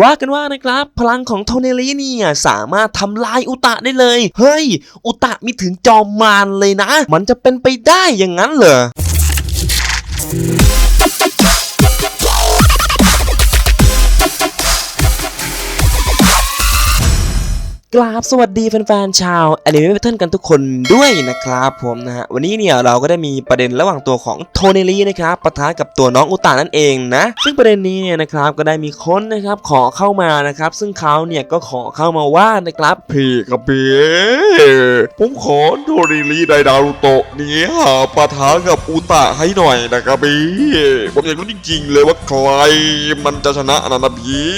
ว่ากันว่านะครับ พลังของโทเนลีเนี่ยสามารถทำลายอุตะได้เลย เฮ้ย อุตะมีถึงจอมมารเลยนะ มันจะเป็นไปได้อย่างนั้นเหรอ กราบสวัสดีแฟนๆชาวอนิเมะเทิลกันทุกคนด้วยนะครับผมนะฮะวันนี้เนี่ยเราก็ได้มีประเด็นระหว่างตัวของโทเนลี่นะครับปะทะกับตัวน้องอุตานั่นเองนะซึ่งประเด็นนี้เนี่ยนะครับก็ได้มีคนนะครับขอเข้ามานะครับ ซึ่งเขาเนี่ยก็ขอเข้ามาว่านะครับพี่กับพี่ผมขอโดริลีไดดารุโตะนี่ยปะทะกับอุตะให้หน่อยนะครับพี่ผมอยากรู้จริงๆเลยว่าใครมันจะชนะนะนะพี่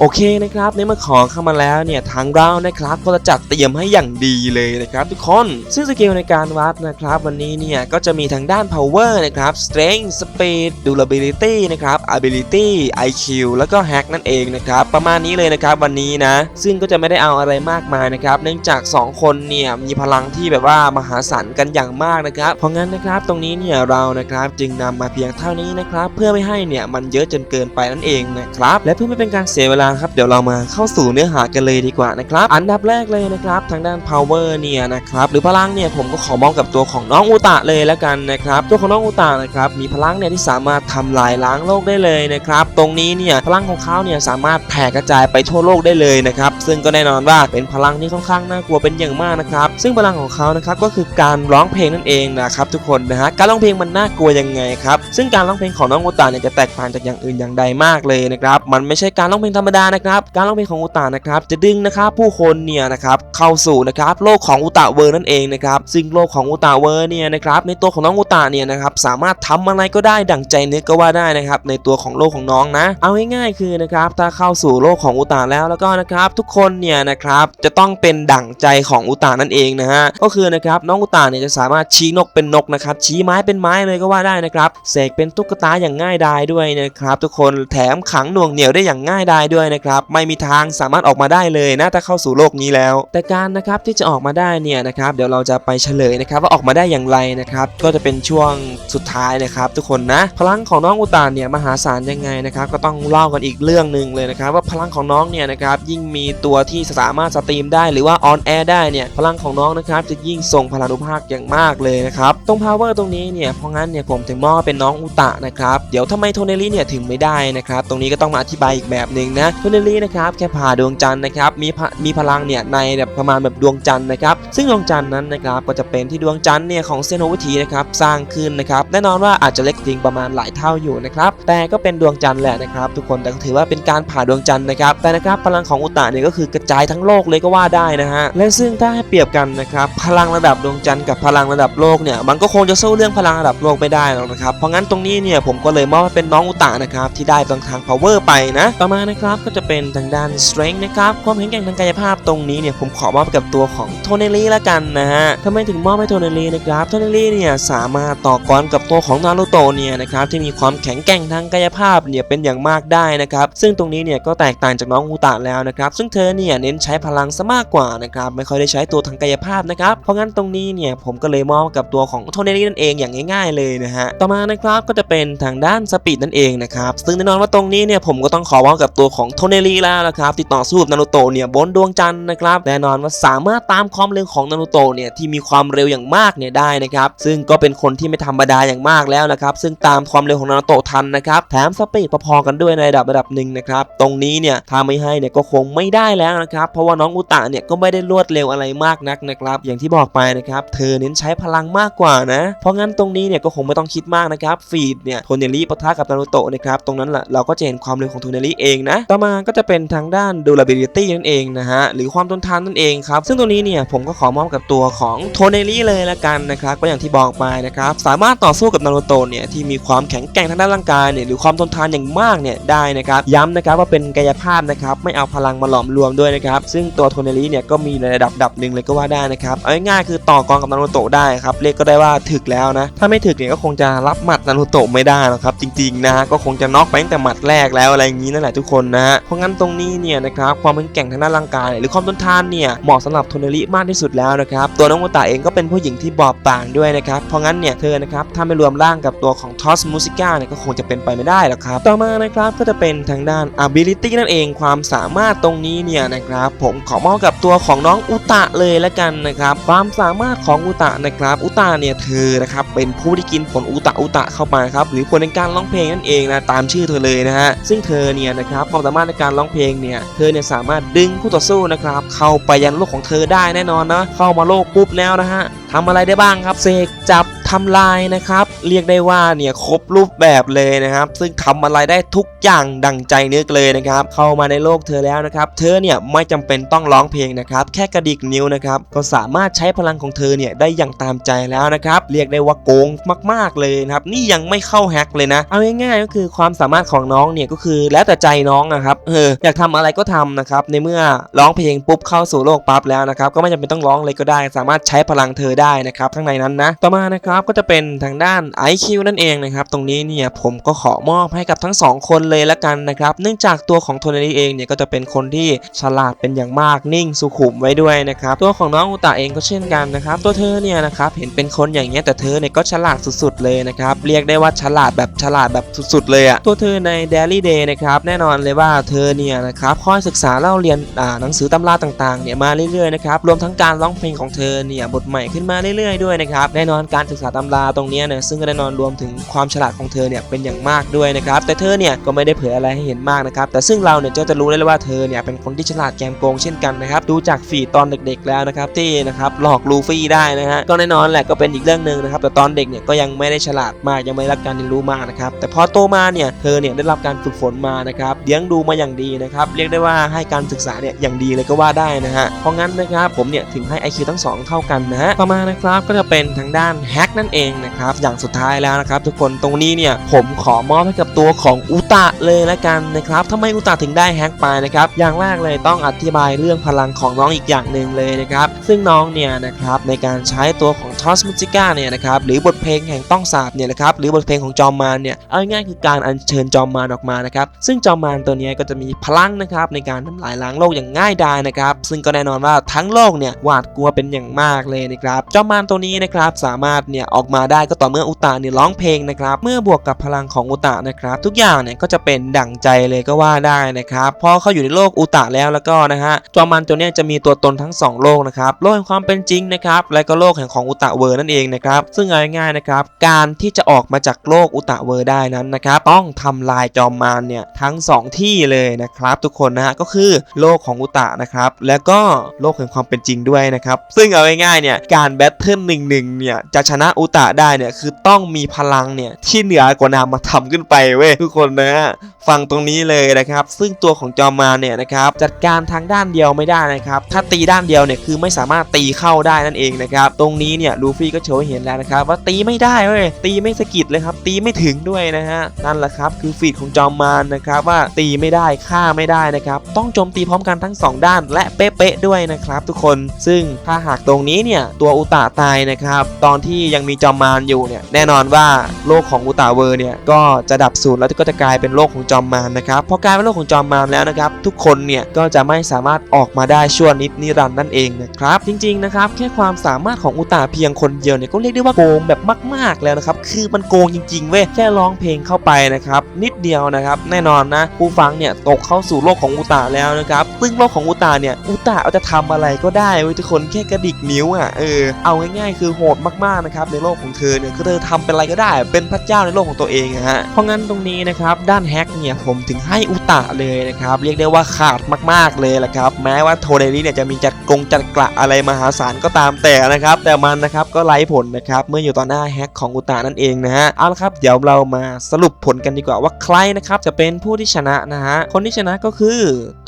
โอเคนะครับในเมื่อขอเข้ามาแล้วเนี่ยทางเรานะครับก็จะจัดเตรียมให้อย่างดีเลยนะครับทุกคน ซึ่งสเกลในการวัดนะครับวันนี้เนี่ยก็จะมีทางด้าน power นะครับ strength speed durability นะครับ ability IQ แล้วก็ hack นั่นเองนะครับประมาณนี้เลยนะครับวันนี้นะ ซึ่งก็จะไม่ได้เอาอะไรมากมายนะครับเนื่องจาก 2 คนเนี่ยมีพลังที่แบบว่ามหาศาลกันอย่างมากนะครับ เพราะงั้นนะครับตรงนี้เนี่ยเรานะครับจึงนำมาเพียงเท่านี้นะครับเพื่อไม่ให้เนี่ยมันเยอะจนเกินไปนั่นเองนะครับและเพื่อไม่เป็นการเสียเวลาครับเดี๋ยวเรามาเข้าสู่เนื้อหากันเลยดีกว่านะครับอันดับแรกเลยนะครับ ทางด้าน power เนี่ยนะครับหรือพลังเนี่ยผมก็ขอมองกับตัวของน้องอุตะเลยแล้วกันนะครับ ตัวของน้องอุตะนะครับมีพลังเนี่ยที่สามารถทำลายล้างโลกได้เลยนะครับ ตรงนี้เนี่ยพลังของเขาเนี่ยสามารถแผ่กระจายไปทั่วโลกได้เลยนะครับ ซึ่งก็แน่นอนว่าเป็นพลังที่ค่อนข้างน่ากลัวเป็นอย่างมากนะครับซึ่งพลังของเขานะครับก็คือการร้องเพลงนั่นเองนะครับทุกคนนะฮะการร้องเพลงมันน่ากลัวยังไงครับซึ่งการร้องเพลงของน้องอุตะเนี่ยจะแตกต่างจากอย่างอื่นอย่างใดมากเลยนะครับมันไม่ใช่การร้องเพลงธรรมดานะครับการร้องเพลงของอุตะนะครับจะดึงนะครับผู้คนเนี่ยนะครับเข้าสู่นะครับโลกของอุตะเวอร์นั่นเองนะครับซึ่งโลกของอุตะเวอร์เนี่ยนะครับในตัวของน้องอุตะเนี่ยนะครับสามารถทำอะไรก็ได้ดั่งใจนึกก็ว่าได้นะครับในตัวของโลกของน้องนะ เอาง่ายๆคือนะครับถ้าเข้าสู่โลกของอุตะแล้วแล้วก็นะครับทุกคนเนี่ยนะครับจะต้องเป็นดั่งใจของอุตะนั่นเองนะฮะก็คือนะครับน้องอุตะเนี่ยจะสามารถชี้นกเป็นนกนะครับชี้ไม้เป็นไม้เลยก็ว่าได้นะครับเสกเป็นตุ๊กตาอย่างง่ายดายด้วยนะครับทุกคนแถมขังหน่วงเหนียวได้อย่างง่ายดายด้วยนะครับไม่มีทางสามารถออกมาได้เลยนะถ้าเข้าสู่โลกนี้แล้ว แต่การนะครับที่จะออกมาได้เนี่ยนะครับเดี๋ยวเราจะไปเฉลยนะครับว่าออกมาได้อย่างไรนะครับก็จะเป็นช่วงสุดท้ายนะครับทุกคนนะพลังของน้องอุตาเนี่ยมหาศาลยังไงนะครับก็ต้องเล่ากันอีกเรื่องหนึ่งเลยนะครับว่าพลังของน้องเนี่ยนะครับยิ่งมีตัวที่สามารถสตรีมได้หรือว่าออนแอร์ได้เนี่ยพลังของน้องนะครับจะยิ่งทรงพลานุภาคอย่างมากเลยนะครับตรง power ตรงนี้เนี่ยเพราะงั้นเนี่ยผมถึงมอบเป็นน้องอุตะนะครับเดี๋ยวทำไมโทเนลี่เนี่ยถึงไม่ได้นะครับตรงนี้ก็ต้องมาอธิบายอีกแบบหนึ่งนะโทเนลี่นะครับแค่ผ่าดวงจันทร์นะครับมีมีพลังเนี่ยในแบบประมาณแบบดวงจันทร์นะครับ ซึ่งดวงจันทร์นั้นนะครับก็จะเป็นที่ดวงจันทร์เนี่ยของเซโนวิธีนะครับสร้างขึ้นนะครับแน่นอนว่าอาจจะเล็กจริงประมาณหลายเท่าอยู่นะครับแต่ก็เป็นดวงจันทร์แหละนะครับทุกคนแต่ถือว่าเป็นการผ่าดวงจันทร์นะครับแต่นะครับพลังของอุตตะเนี่ยก็คือกระจายทั้งโลกเลยก็ว่าได้นะฮะและซึ่งถ้าให้เปรียบกันนะครับพลังระดับดวงจันทร์กับพลังระดับโลกเนี่ยมันก็คงจะสู้เรื่องพลังระดับโลกไม่ได้หรอกนะครับเพราะงั้นตรงนี้เนี่ยผมก็เลยมอบให้เป็นน้องอุตตะนะครับที่ได้ตรงทาง power ไปนะต่อมานะครับก็จะเป็นทางด้าน strength นะครับความแข็งแกร่งทางกายภาพตรงนี้เนี่ยผมขอมอบกับตัวของโทเนลี่ละกันนะฮะทำไมถึงมอบให้โทเนลี่นะครับโทเนลี่เนี่ยสามารถต่อกรกับตัวของนารูโตะเนี่ยนะครับที่มีความแข็งแกร่งทางกายภาพเนี่ยเป็นอย่างมากได้นะครับซึ่งตรงนี้เนี่ยก็แตกต่างจากน้องอุตะแล้วนะครับซึ่งเธอเนี่ยเน้นใช้พลังซะมากกว่านะครับไม่ค่อยได้ใช้ตัวทางกายภาพนะครับเพราะงั้นตรงนี้เนี่ยผมก็เลยมอบกับตัวของโทเนลี่นั่นเองอย่างง่ายๆเลยนะฮะต่อมานะครับก็จะเป็นทางด้านสปีดนั่นเองนะครับซึ่งแน่นอนว่าตรงนี้เนี่ยผมก็ต้องขอมอบกับตัวของโทเนลีแล้วนะครับที่ต่อสู้กับนารูโตะเนี่ยบนดวงจันทร์นะครับแน่นอนว่าสามารถตามความเร็วของนารูโตะเนี่ยที่มีความเร็วอย่างมากเนี่ยได้นะครับซึ่งก็เป็นคนที่ไม่ธรรมดาอย่างมากแล้วนะครับซึ่งตามความเร็วของนารูโตะทันนะครับแถมสปีดพอๆกันด้วยในระดับระดับหนึ่งนะครับตรงนี้เนี่ยถ้าไม่ให้เนี่ยก็คงไม่ได้แล้วนะครับเพราะว่าน้องอุตะเนี่ยก็ไม่ได้รวดเร็วอะไรมากนักนะครับอย่างที่บอกไปนะครับเธอเน้นใช้พลังมากกว่านะ เพราะงั้นตรงนี้เนี่ยก็คงไม่ต้องคิดมากนะครับฟีดเนี่ยโทเนลี่ปะทะกับนารูโตะนะครับตรงนั้นแหละเราก็จะเห็นความเร็วของโทเนลี่เองนะต่อมาก็จะเป็นทางด้าน durability นั่นเองนะฮะหรือความทนทานนั่นเองครับ ซึ่งตรงนี้เนี่ยผมก็ขอมอบกับตัวของโทเนลี่เลยละกันนะครับก็อย่างที่บอกไปนะครับสามารถต่อสู้กับนารูโตะเนี่ยที่มีความแข็งแกร่งทางด้านร่างกายเนี่ยหรือความทนทานอย่างมากเนี่ยได้นะครับย้ำนะครับว่าเป็นกายภาพนะครับไม่เอาพลังมาหลอมรวมด้วยนะครับซึ่งตัวโทเนลี่เนี่ยก็มีในระดับดับหนึ่งเลยก็ว่าได้นะครับเอาง่ายๆคือต่อกรกับนารูโตะได้ครับเรียกก็ได้ว่าถึกแล้วนะถ้าไม่ถึกเนี่ยก็คงจะรับหมัดนารูโตะไม่ได้หรอกครับจริงๆนะฮะก็คงจะน็อกไปตั้งแต่หมัดแรกแล้วอะไรอย่างนี้นั่นแหละทุกคนนะฮะเพราะงั้นตรงนี้เนี่ยนะครับความแข็งแกร่งทางด้านร่างกายหรืรือความทนทานเนี่ยเหมาะสำหรับโทเนริมากที่สุดแล้วนะครับตัวน้องอุตะเองก็เป็นผู้หญิงที่บอบบางด้วยนะครับเพราะงั้นเนี่ยเธอนะครับถ้าไม่รวมร่างกับตัวของทอสมูสิก้าเนี่ยก็คงจะเป็นไปไม่ได้หรอกครับต่อมานะครับก็จะเป็นทางด้าน ability นั่นเองความสามารถตรงนี้เนี่ยนะครับผมขอมอบกับตัวของน้องอุตะเลยละกันนะครับความสามารถของอุตะนะครับอุตะเนี่ยเธอนะครับเป็นผู้ที่กินผลอุตะอุตะเข้าไปครับหรือผลในการร้องเพลงนั่นเองนะตามชื่อเธอเลยนะฮะซึ่งเธอเนี่ยนะครับความสามารถในการร้องเพลงเนี่ยเธอเนี่ยสามารถดึงคู่ต่อสู้นะครับ เข้าไปยันโลกของเธอได้แน่นอนนะ เข้ามาโลกปุ๊บแล้วนะฮะทำอะไรได้บ้างครับเสกจับ ทำลายนะครับ เรียกได้ว่าเนี่ยครบรูปแบบเลยนะครับ ซึ่งทำอะไรได้ทุกอย่างดังใจนึกเลยนะครับ เข้ามาในโลกเธอแล้วนะครับ เธอเนี่ยไม่จำเป็นต้องร้องเพลงนะครับ แค่กระดิกนิ้วนะครับ ก็สามารถใช้พลังของเธอเนี่ยได้อย่างตามใจแล้วนะครับ เรียกได้ว่าโกงมาก ๆ เลยนะครับ นี่ยังไม่เข้าแฮกเลยนะ เอาง่ายๆก็คือความสามารถของน้องเนี่ยก็คือแล้วแต่ใจน้องนะครับเอออยากทำอะไรก็ทำนะครับ ในเมื่อร้องเพลงปุ๊บเข้าสู่โลกปั๊บแล้วนะครับ ก็ไม่จำเป็นต้องร้องเลยก็ได้ สามารถใช้พลังเธอได้นะครับข้างในนั้นนะ ต่อมานะครับก็จะเป็นทางด้าน IQ นั่นเองนะครับตรงนี้เนี่ยผมก็ขอมอบให้กับทั้งสองคนเลยละกันนะครับเนื่องจากตัวของโทนาริเองเนี่ยก็จะเป็นคนที่ฉลาดเป็นอย่างมากนิ่งสุขุมไว้ด้วยนะครับตัวของน้องอุตะเองก็เช่นกันนะครับตัวเธอเนี่ยนะครับเห็นเป็นคนอย่างเงี้ยแต่เธอเนี่ยก็ฉลาดสุดๆเลยนะครับเรียกได้ว่าฉลาดแบบฉลาดแบบสุดๆเลยอะตัวเธอใน Daily Day นะครับแน่นอนเลยว่าเธอเนี่ยนะครับคอยศึกษาเล่าเรียนอ่าหนังสือตำราต่างๆเนี่ยมาเรื่อยๆนะครับรวมทั้งการร้องเพลงของเธอเนี่ยบทใหม่ขึ้นมาเรื่อยๆด้วยนะครับแน่นอนการศึกษาตำราตรงนี้เนี่ยซึ่งก็แน่นอนรวมถึงความฉลาดของเธอเนี่ยเป็นอย่างมากด้วยนะครับแต่เธอเนี่ยก็ไม่ได้เผยอะไรให้เห็นมากนะครับแต่ซึ่งเราเนี่ยก็จะรู้ได้เลยว่าเธอเนี่ยเป็นคนที่ฉลาดแกมโกงเช่นกันนะครับดูจากฝีตอนเด็กๆแล้วนะครับที่นะครับหลอกลูฟี่ได้นะฮะก็แน่นอนแหละก็เป็นอีกเรื่องหนึ่งนะครับแต่ตอนเด็กเนี่ยก็ยังไม่ได้ฉลาดมากยังไม่ได้รับการเรียนรู้มากนะครับแต่พอโตมาเนี่ยเธอเนี่ยได้รับการฝึกฝนมานะครับเลี้ยงดูมาอย่างดีนะครับเรียกได้ว่าให้การศึกษาเนี่ยอย่างดีเลยก็ว่าได้นะฮะเพราะงั้นนะครับผมเนี่ยถึงให้ IQ ทั้งสองเท่ากันนะฮะต่อมานะครับก็จะเป็นทางด้านแฮกนั่นเองนะครับอย่างสุดท้ายแล้วนะครับ ทุกคนตรงนี้เนี่ยผมขอมอบให้กับตัวของอุตะเลยละกันนะครับทำไมอุตะถึงได้แฮกไปนะครับอย่างแรกเลยต้องอธิบายเรื่องพลังของน้องอีกอย่างหนึ่งเลยนะครับซึ่งน้องเนี่ยนะครับในการใช้ตัวของทอสมุจิก้าเนี่ยนะครับหรือบทเพลงแห่งต้องสาบเนี่ยนะครับหรือบทเพลงของจอมมารเนี่ยเอาง่ายคือการอัญเชิญจอมมารออกมานะครับซึ่งจอมมารตัวนี้ก็จะมีพลังนะครับในการทำลายล้างโลกอย่างง่ายดายนะครับซึ่งก็แน่นอนว่าทั้งโลกเนี่ยหวาดกลัวเป็นอย่างมากเลยนะครับจอมมารตัวนี้นะครับสามารถเนี่ยออกมาได้ก็ต่อเมื่ออุตาเนี่ยร้องเพลงนะครับ เมื่อบวกกับพลังของอุตานะครับ ทุกอย่างเนี่ยก็จะเป็นดั่งใจเลยก็ว่าได้นะครับพอเขาอยู่ในโลกอุตาแล้วแล้วก็นะฮะจอมมารตัวเนี้ยจะมีตัวตนทั้งสองโลกนะครับโลกแห่งความเป็นจริงนะครับและก็โลกแห่งของอุตาเวอร์นั่นเองนะครับซึ่งง่ายๆนะครับการที่จะออกมาจากโลกอุตาเวอร์ได้นั้นนะครับต้องทำลายจอมมารเนี่ยทั้งสองที่เลยนะครับ ทุกคนนะฮะก็คือโลกของอุตานะครับแล้วก็โลกแห่งความเป็นจริงด้วยนะครับซึ่งเอาง่ายๆเนี่ยการแบทเทิลหนึ่งหนึ่งเนี่ยจะชนะอุตาได้เนี่ยคือต้องมีพลังเนี่ยที่เหนือกว่านามมาทำขึ้นไปเว้ยทุกคนนะฮะฟังตรงนี้เลยนะครับ ซึ่งตัวของจอมมาเนี่ยนะครับจัดการทางด้านเดียวไม่ได้นะครับ ถ้าตีด้านเดียวเนี่ยคือไม่สามารถตีเข้าได้นั่นเองนะครับตรงนี้เนี่ยลูฟี่ก็โชว์ให้เห็นแล้วนะครับ ว่าตีไม่ได้เว้ยตีไม่สะกิดเลยครับ ตีไม่ถึงด้วยนะฮะนั่นแหละครับคือฟีดของจอมมารนะครับว่าตีไม่ได้ฆ่าไม่ได้นะครับต้องโจมตีพร้อมกันทั้งสองด้าน และเป๊ะๆด้วยนะครับ ทุกคนซึ่งถ้าหากตรงนี้เนี่ยตัวอุตาตายนะครับตอนที่ยังมีจอมมารอยู่เนี่ยแน่นอนว่าโลกของอุตาเวอร์เนี่ยก็จะดับสูญแล้วก็จะกลายเป็นโลกของจอมมารนะครับพอกลายเป็นโลกของจอมมารแล้วนะครับทุกคนเนี่ยก็จะไม่สามารถออกมาได้ชั่วนิดนิรันดร์นั่นเองนะครับจริงๆนะครับแค่ความสามารถของอุตาเพียงคนเดียวเนี่ยก็เรียกได้ว่าโกงแบบมาก ๆแล้วนะครับคือมันโกงจริงๆเว้ยแค่ร้องเพลงเข้าไปนะครับนิดเดียวนะครับแน่นอนนะผู้ฟังเนี่ยตกเข้าสู่โลกของอุตาแล้วนะครับซึ่งโลกของอุตาเนี่ยอุตาเอาจะทำอะไรก็ได้เว้ยทุกคนแค่กระดิกนิ้วอะเออเอาง่ายๆ คือโหดมากๆนะครับในโลกของเธอเนี่ยคือเธอทำเป็นอะไรก็ได้ เป็นพระเจ้าในโลกของตัวเองอะฮะเพราะงั้นตรงนี้นะครับด้านแฮกเนี่ยผมถึงให้อุตาเลยนะครับเรียกได้ว่าขาดมากๆเลยแหละครับ แม้ว่าโทเดลี่เนี่ยจะมีจัดกงจัดกระอะไรมหาศาลก็ตามแต่นะครับ แต่มันนะครับก็ไร้ผลนะครับเมื่ออยู่ต่อหน้าแฮกของอุตานั่นเองนะฮะเอาละครับเดี๋ยวเรามาสรุปผลกันดีกว่าว่าใครนะครับจะเป็นผู้ที่ชนะนะฮะคนที่ชนะก็คือ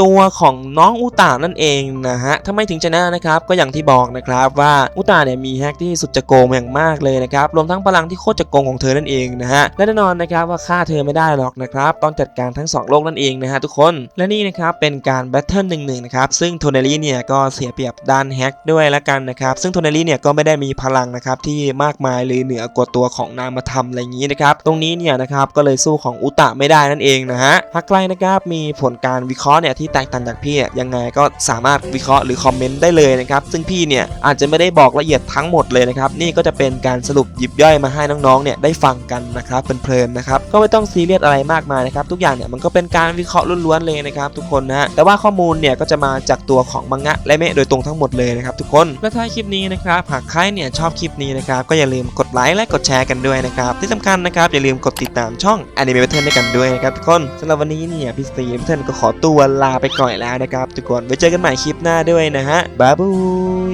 ตัวของน้องอุตานั่นเองนะฮะทำไมถึงชนะนะครับก็อย่างที่บอกนะครับว่าอุตาเนี่ยมีแฮกที่สุดจะโกงอย่างมากเลยนะครับรวมทั้งพลังที่โคตรจะโกงของเธอนั่นเองนะฮะและแน่นอนนะครับว่าฆ่าเธอไม่ได้หรอกนะครับต้องจัดการทั้งสองโลกนั่นเองนะฮะทุกคนและนี่นะครับเป็นการแบทเทิลหนึ่งหนึ่งนะครับซึ่งโทเนลี่เนี่ยก็เสียเปรียบด้านแฮกด้วยละกันนะครับซึ่งโทเนลี่เนี่ยก็ไม่ได้มีพลังนะครับที่มากมายหรือเหนือกว่าตัวของนามธรรมอะไรอย่างนี้นะครับตรงนี้เนี่ยนะครับก็เลยสู้ของอุตะไม่ได้นั่นเองนะฮะหากใครนะครับมีผลการวิเคราะห์เนี่ยที่แตกต่างจากพี่ยังไงก็สามารถวิเคราะห์หรือคอมเมนต์ได้เลยนะครับซึ่งพี่เนี่ยอาจจะไม่ได้บอกละเอียดทั้งหมดเลยนะครับนี่ก็จะเป็นการสรุปหยิบย่อยมาให้น้องๆเนี่ยได้ฟังกันนะครับเพลินๆนะครับก็ไม่ต้องซีเรียสอะไรมากมายนะครับทุกอย่างเนี่ยมันก็เป็นการวิเคราะห์ล้วนๆเลยนะครับทุกคนนะฮะแต่ว่าข้อมูลเนี่ยก็จะมาจากตัวของมังงะและเมะโดยตรงทั้งหมดเลยนะครับทุกคนและท้ายคลิปนี้นะครับหากใครเนี่ยชอบคลิปนี้นะครับก็อย่าลืมกดไลค์และกดแชร์กันด้วยนะครับที่สำคัญนะครับอย่าลืมกดติดตามช่อง Anime Battle ด้วยกันด้วยนะครับทุกคนสำหรับวันนี้เนี่ยพี่สตีมเทนก็ขอตัวลาไปก่อนแล้วนะครับทุกคนไว้เจอกันใหม่คลิปหน้าด้วยนะฮะบ๊ายบา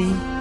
ย